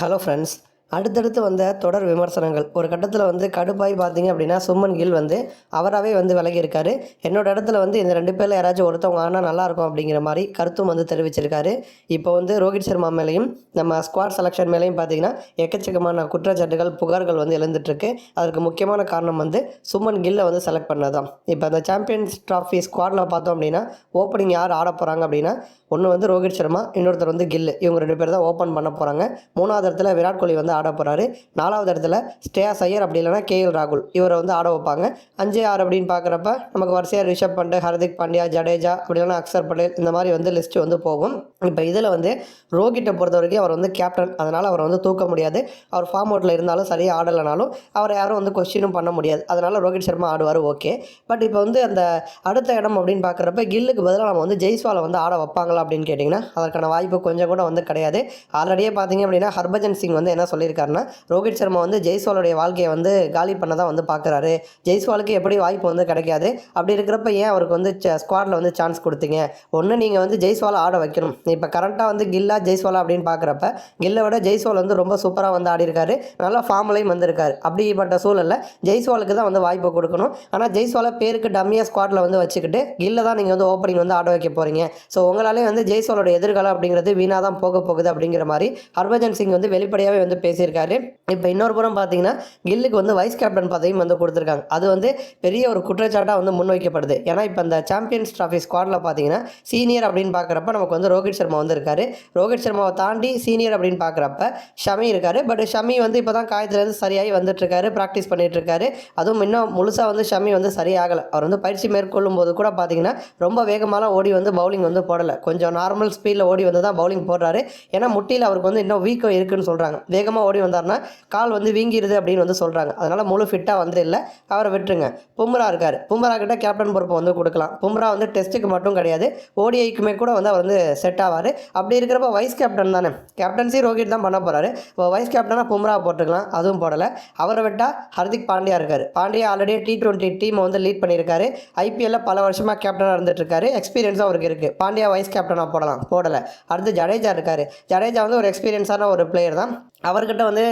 Hello friends அடுத்தடுத்து வந்த தொடர் விமர்சனங்கள். ஒரு கட்டத்தில் வந்து கடுப்பாய் பார்த்தீங்க அப்படின்னா சுமன் கில் வந்து அவராகவே வந்து விலகியிருக்காரு. என்னோட இடத்துல வந்து இந்த ரெண்டு பேரில் யாராச்சும் ஒருத்தவங்க ஆனால் நல்லாயிருக்கும் அப்படிங்கிற மாதிரி கருத்தும் வந்து தெரிவிச்சிருக்காரு. இப்போ வந்து ரோஹித் சர்மா மேலேயும் நம்ம ஸ்குவாட் செலெக்ஷன் மேலேயும் பார்த்தீங்கன்னா எக்கச்சக்கமான குற்றச்சாட்டுகள் புகார்கள் வந்து எழுந்துட்டுருக்கு. அதற்கு முக்கியமான காரணம் வந்து சுமன் கில்லை வந்து செலக்ட் பண்ணதான் இப்போ அந்த சாம்பியன்ஸ் ட்ராஃபி ஸ்குவாடில் பார்த்தோம் அப்படின்னா ஓப்பனிங் யார் ஆட போகிறாங்க அப்படின்னா ஒன்று வந்து ரோஹித் சர்மா இன்னொருத்தர் வந்து கில். இவங்க ரெண்டு பேர் தான் ஓப்பன் பண்ண போகிறாங்க மூணாவது இடத்துல விராட் கோலி வந்து ஆட போகிறாரு நாலாவது இடத்துல ஸ்டேஸ் ஐயர் அப்படி இல்லைனா கேஎல் ராகுல். இவரை வந்து ஆட வைப்பாங்க. அஞ்சு ஆறு அப்படின்னு பார்க்குறப்ப நமக்கு வரிசையாக ரிஷப் பண்ட் ஹர்திக் பாண்டியா ஜடேஜா அப்படி இல்லைனா அக்சர் பட்டேல் இந்த மாதிரி வந்து லிஸ்ட்டு வந்து போகும். இப்போ இதில் வந்து ரோஹித்தை பொறுத்த வரைக்கும் அவர் வந்து கேப்டன் அதனால் அவரை வந்து தூக்க முடியாது. அவர் ஃபார்ம் அவுட்டில் இருந்தாலும் சரியாக ஆடலைனாலும் அவரை யாரும் வந்து கொஸ்டினும் பண்ண முடியாது. அதனால் ரோஹித் சர்மா ஆடுவார் ஓகே பட் இப்போ வந்து அந்த அடுத்த இடம் அப்படின்னு பார்க்குறப்ப கில்லுக்கு பதிலாக நம்ம வந்து ஜெய்ஸ்வாலை வந்து ஆட வைப்பாங்களா அப்படின்னு கேட்டிங்கன்னா அதற்கான வாய்ப்பு கொஞ்சம் கூட வந்து கிடையாது. ஆல்ரெடியே பார்த்தீங்க அப்படின்னா ஹர்பஜன் சிங் வந்து என்ன சொல்லியிருக்காருன்னா ரோஹித் சர்மா வந்து ஜெய்ஸ்வாலுடைய வாழ்க்கையை வந்து காலி பண்ண தான் வந்து பார்க்குறாரு ஜெய்ஸ்வாலுக்கு எப்படி வாய்ப்பு வந்து கிடைக்காது. அப்படி இருக்கிறப்ப ஏன் அவருக்கு வந்து ஸ்குவாடில் வந்து சான்ஸ் கொடுத்தீங்க? ஒன்று நீங்கள் வந்து ஜெய்ஸ்வாலை ஆட வைக்கணும். இப்போ கரண்ட்டாக வந்து கில்லா ஜெய்ஸ்வாலா அப்படின்னு பார்க்குறப்ப கில்லை விட ஜெய்ஸ்வால் வந்து ரொம்ப சூப்பராக வந்து ஆடிருக்காரு. நல்லா ஃபார்மலையும் ஃபார்ம்லையும் வந்திருக்காரு. அப்படிப்பட்ட சூழலில் ஜெய்ஸ்வாலுக்கு தான் வந்து வாய்ப்பு கொடுக்கணும். ஆனால் ஜெய்ஸ்வாலை பேருக்கு டம்மியாக ஸ்குவாடில் வந்து வச்சுக்கிட்டு கில்லை தான் நீங்கள் வந்து ஓப்பனிங் வந்து ஆட வைக்க போகிறீங்க ஸோ உங்களாலே வந்து ஜெய்ஸ்வாலோட எதிர்காலம் அப்படிங்கிறது வீணாக தான் போக போகுது அப்படிங்கிற மாதிரி ஹர்பஜன் சிங் வந்து வெளிப்படையாகவே வந்து பேசியிருக்காரு. இப்போ இன்னொரு புறம் பார்த்தீங்கன்னா கில்லுக்கு வந்து வைஸ் கேப்டன் பதவியும் வந்து கொடுத்துருக்காங்க. அது வந்து பெரிய ஒரு குற்றச்சாட்டாக வந்து முன்வைக்கப்படுது. ஏன்னா இப்போ அந்த சாம்பியன்ஸ் ட்ராஃபி ஸ்குவாடில் பார்த்தீங்கன்னா சீனியர் அப்படின்னு பார்க்குறப்ப நமக்கு வந்து ரோஹித் சர்மா வந்து ரோஹித் சர்மாவை தாண்டி சீனியர் அப்படின்னு பார்க்குறப்ப ஷமி இருக்கார். பட் ஷமி வந்து இப்போ தான் காயத்துலேருந்து சரியாகி வந்துட்டு இருக்காரு. ப்ராக்டிஸ் பண்ணிகிட்ருக்காரு அதுவும் இன்னும் முழுசாக வந்து ஷமி வந்து சரியாகலை. அவர் வந்து பயிற்சி மேற்கொள்ளும் போது கூட பார்த்தீங்கன்னா ரொம்ப வேகமாலாம் ஓடி வந்து பவுலிங் வந்து போடலை. கொஞ்சம் நார்மல் ஸ்பீடில் ஓடி வந்து தான் பவுலிங் போடுறாரு. ஏன்னா முட்டியில் அவருக்கு வந்து இன்னும் வீக்கம் இருக்குன்னு சொல்கிறாங்க வேகமாக ஓடி வந்தார்னா கால் வந்து வீங்கிடுது அப்படின்னு வந்து சொல்கிறாங்க அதனால் முழு ஃபிட்டாக வந்து இல்லை. அவரை விட்டுருங்க. பும்ரா இருக்கார். பும்ரா கிட்ட கேப்டன் பொறுப்பை வந்து கொடுக்கலாம். பும்ரா வந்து டெஸ்ட்டுக்கு மட்டும் கிடையாது. ஓடிஐக்குமே கூட வந்து அவர் வந்து செட் ஆவார். அப்படி இருக்கிறப்ப வைஸ் கேப்டன் தானே. கேப்டன்சி ரோஹித் தான் பண்ண போகிறாரு இப்போ வைஸ் கேப்டனாக பும்ரா போட்டுக்கலாம். அதுவும் போடலை. அவரை விட்டால் ஹர்திக் பாண்டியா இருக்கார். பாண்டியா ஆல்ரெடி டி டுவெண்ட்டி டீமை வந்து லீட் பண்ணியிருக்காரு. ஐபிஎல்ல பல வருஷமாக கேப்டனாக இருந்துட்டுருக்காரு எக்ஸ்பீரியன்ஸும் அவருக்கு இருக்குது பாண்டியா வைஸ் கேப்டனாக போடலாம். போடலை. அடுத்து ஜடேஜா இருக்கார். ஜடேஜா வந்து ஒரு எக்ஸ்பீரியன்ஸான ஒரு பிளேயர் தான். அவர்கிட்ட வந்து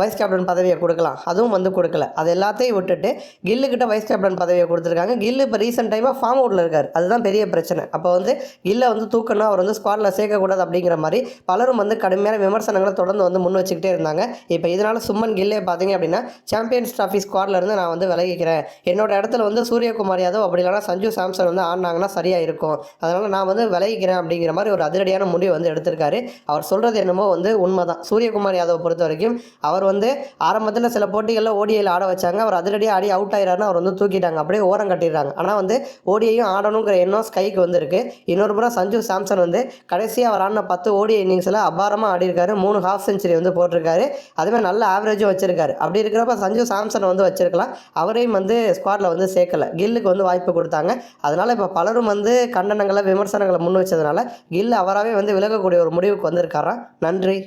வைஸ் கேப்டன் பதவியை கொடுக்கலாம். அதுவும் வந்து கொடுக்கல. அது எல்லாத்தையும் விட்டுட்டு கில்லுக்கிட்ட வைஸ் கேப்டன் பதவியை கொடுத்துருக்காங்க. கில்லு இப்போ ரீசெண்ட் டைமாக ஃபார்ம் அவுட்டில் இருக்கார். அதுதான் பெரிய பிரச்சனை. அப்போ வந்து கில்லை வந்து தூக்கணும் அவர் வந்து ஸ்குவாடில் சேர்க்கக்கூடாது அப்படிங்கிற மாதிரி பலரும் வந்து கடுமையான விமர்சனங்களை தொடர்ந்து வந்து முன் வச்சுக்கிட்டே இருந்தாங்க. இப்போ இதனால் சும்மன் கில்லே பார்த்தீங்க அப்படின்னா சாம்பியன்ஸ் ட்ராஃபி ஸ்குவாட்லேருந்து நான் வந்து விலகிக்கிறேன். என்னோட இடத்துல வந்து சூரியகுமார் யாதவ் அப்படி இல்லைனா சஞ்சு சாம்சன் வந்து ஆடினாங்கன்னா சரியாக இருக்கும். அதனால் நான் வந்து விலகிக்கிறேன் அப்படிங்கிற மாதிரி ஒரு அதிரடியான முடிவு வந்து எடுத்திருக்காரு. அவர் சொல்கிறது என்னமோ வந்து உண்மை தான் சூரியகுமார் யாதவ் பொறுத்த வரைக்கும் அவர் வந்து ஆரம்பத்தில் சில போட்டிகளில் ஓடிஐயில் ஆட வச்சாங்க. அவர் அதிரடியாக ஆடி அவுட் ஆயிராருன்னு அவர் வந்து தூக்கிட்டாங்க. அப்படியே ஓரம் கட்டிடுறாங்க. ஆனால் வந்து ஓடிஐயும் ஆடணுங்கிற எண்ணம் ஸ்கைக்கு வந்திருக்கு. இன்னொரு புறம் சஞ்சு சாம்சன் வந்து கடைசியாக அவர் ஆடின பத்து ஓடிஐ இன்னிங்ஸில் அபாரமாக ஆடிருக்காரு மூணு ஹாஃப் செஞ்சுரி வந்து போட்டிருக்காரு. அதுமாதிரி நல்ல ஆவரேஜும் வச்சிருக்காரு. அப்படி இருக்கிறப்ப சஞ்சு சாம்சனை வந்து வச்சிருக்கலாம். அவரையும் வந்து ஸ்குவாடில் வந்து சேர்க்கல. கில்லுக்கு வந்து வாய்ப்பு கொடுத்தாங்க. அதனால் இப்போ பலரும் வந்து கண்டனங்களை விமர்சனங்களை முன் வச்சதுனால கில் அவராகவே வந்து விலகக்கூடிய ஒரு முடிவுக்கு வந்திருக்காராம். நன்றி.